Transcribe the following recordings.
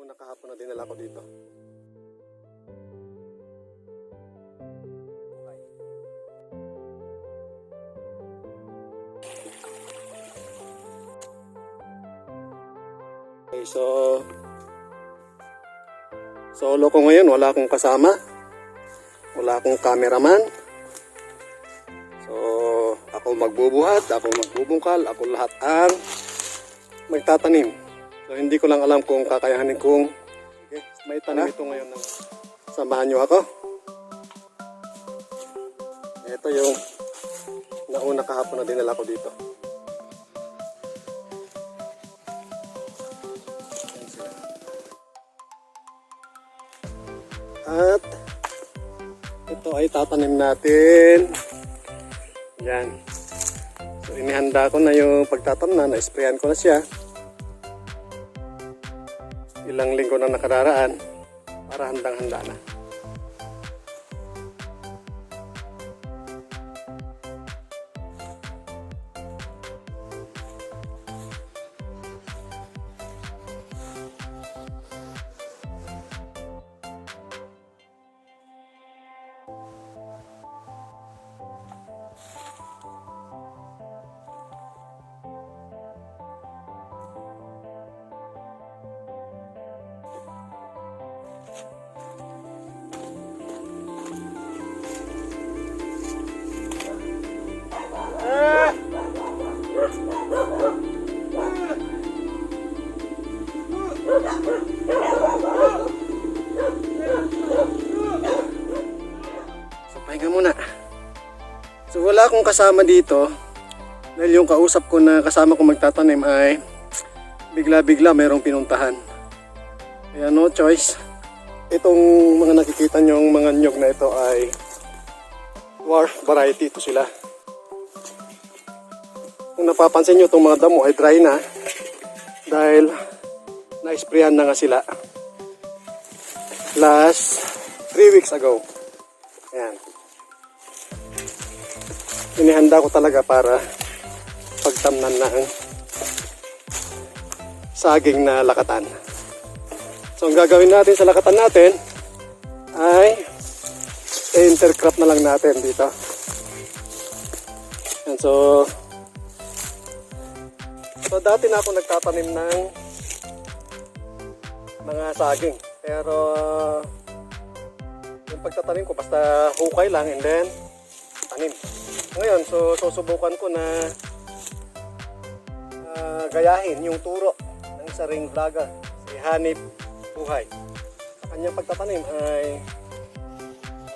Nauna kahapon na dinala ko dito. Okay, so solo ko ngayon, wala akong kasama. Wala akong cameraman. So, ako magbubuhat, ako magbubungkal, ako lahat ang magtatanim. So, hindi ko lang alam kung kakayahanin kong okay, may tanim ito ngayon ng samahan nyo ako. Ito yung nauna kahapon na dinala ko dito. At ito ay tatanim natin. Yan. So inihanda ko na yung pagtatamnan, na-sprayan ko na siya. Ilang linggo na nakararaan para handang-handa na. Wala akong kasama dito dahil yung kausap ko na kasama ko magtatanim ay bigla-bigla mayroong pinuntahan. Kaya no choice. Itong mga nakikita nyong mga nyog na ito ay dwarf variety ito sila. Kung napapansin nyo itong mga damo ay dry na dahil na-sprayan na nga sila last 3 weeks ago. Ayan. Inihanda ko talaga para pagtamnan ng saging na lakatan. So ang gagawin natin sa lakatan natin ay intercrop na lang natin dito. Yan, so So dati na ako nagtatanim ng mga saging. Pero yung pagtatanim ko basta hukay lang and then tanim. Ngayon, so susubukan ko na ah, gayahin yung turo ng isa ring vlogger, si Hanip Buhay. Sa kanyang pagtatanim ay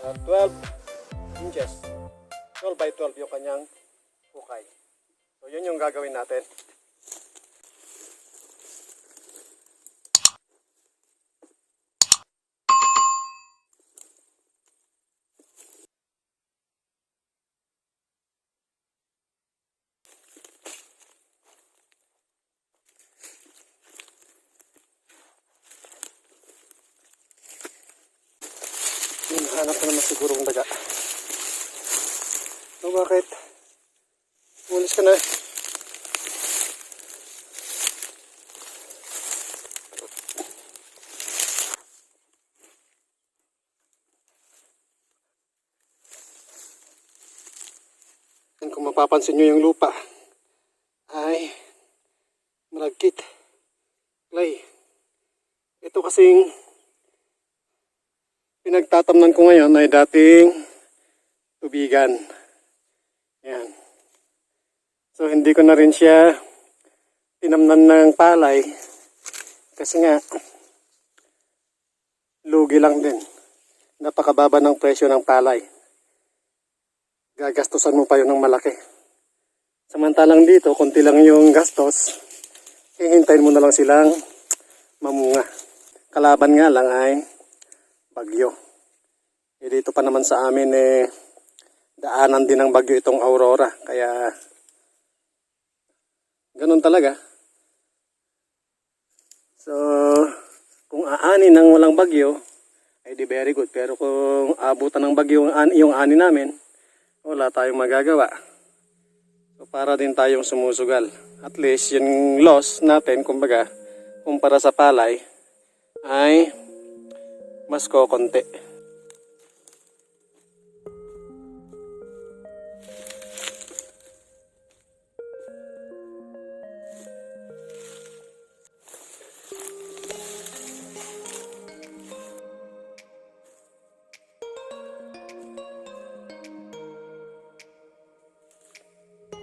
ah, 12 inches. 12 by 12 yung kanyang hukay. So yun yung gagawin natin. Yun, hanap ko naman siguro ng daga. O bakit? Ulis ka na. Yan, kung mapapansin nyo yung lupa ay malagkit. Clay. Ito kasing pinagtatamnan ko ngayon ay dating tubigan. Yan. So hindi ko na rin siya tinamnan ng palay kasi nga lugi lang din. Napakababa ng presyo ng palay. Gagastusan mo pa yun ng malaki. Samantalang dito, konti lang yung gastos, hihintayin mo na lang silang mamunga. Kalaban nga lang ay bagyo. Eh, dito pa naman sa amin eh daanan din ng bagyo itong Aurora. Kaya ganun talaga. So kung aani ng walang bagyo ay di very good. Pero kung abutan ng bagyo yung ani namin, wala tayong magagawa. So para din tayong sumusugal. At least yung loss natin, kumbaga, kumpara sa palay, ay mas kokonti.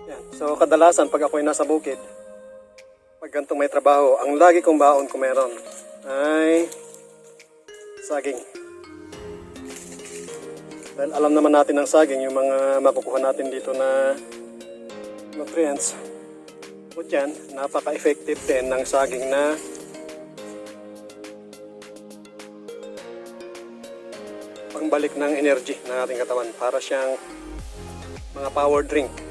Yan. So kadalasan pag ako'y nasa bukid, pag ganitong may trabaho, ang lagi kong baon kung meron ay saging. Dahil alam naman natin ng saging, yung mga makukuha natin dito na nutrients. Bukod yan, napaka-effective din ng saging na pangbalik ng energy ng ating katawan para siyang mga power drink.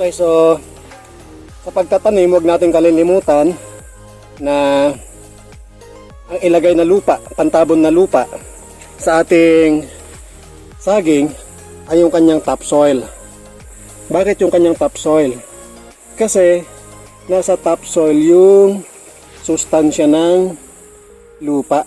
Okay, so sa pagtatanim, huwag natin kalilimutan na ang ilagay na lupa, pantabon na lupa sa ating saging ay yung kanyang topsoil. Bakit yung kanyang topsoil? Kasi nasa topsoil yung sustansya ng lupa.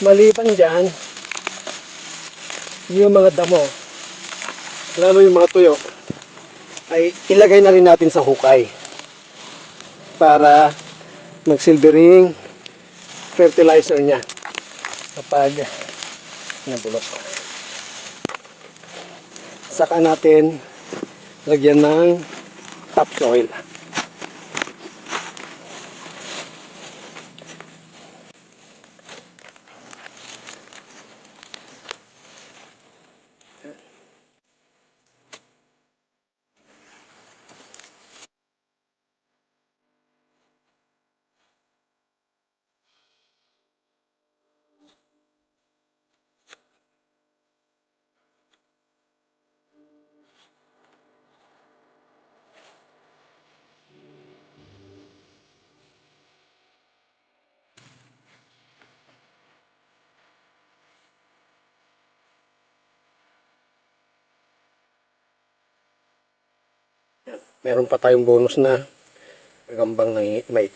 Maliban dyan, yung mga damo, lalo yung mga tuyo, ay ilagay na rin natin sa hukay para magsilbering fertilizer niya kapag nabulok. Saka natin lagyan ng topsoil. Meron pa tayong bonus na gambang na may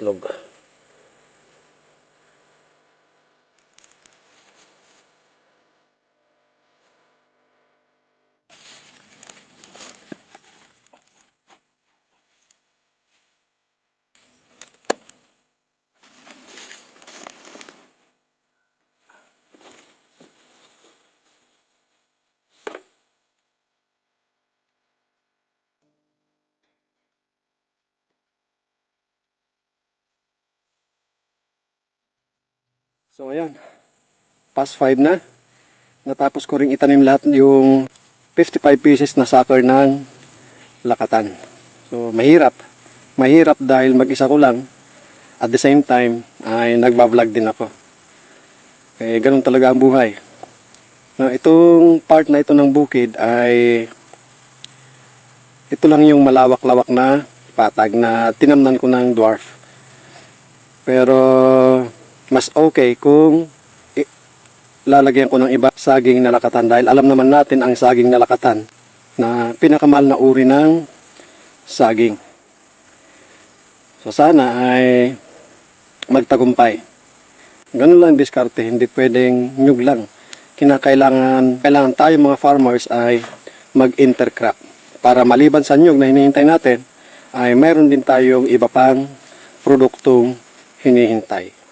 So ayan, past 5 na. Natapos ko ring itanim lahat yung 55 pieces na sucker ng lakatan. So mahirap. Mahirap dahil mag-isa ko lang. At the same time, ay nagbablog din ako. Eh, ganun talaga ang buhay. Na itong part na ito ng bukid ay ito lang yung malawak-lawak na patag na tinamnan ko ng dwarf. Pero mas okay kung lalagyan ko ng iba saging na lakatan dahil alam naman natin ang saging na lakatan na pinakamahal na uri ng saging. So sana ay magtagumpay. Ganun lang ang diskarte, hindi pwedeng nyug lang. Kinakailangan, kailangan tayo mga farmers ay mag-intercrop para maliban sa nyug na hinihintay natin, ay mayroon din tayong iba pang produktong hinihintay.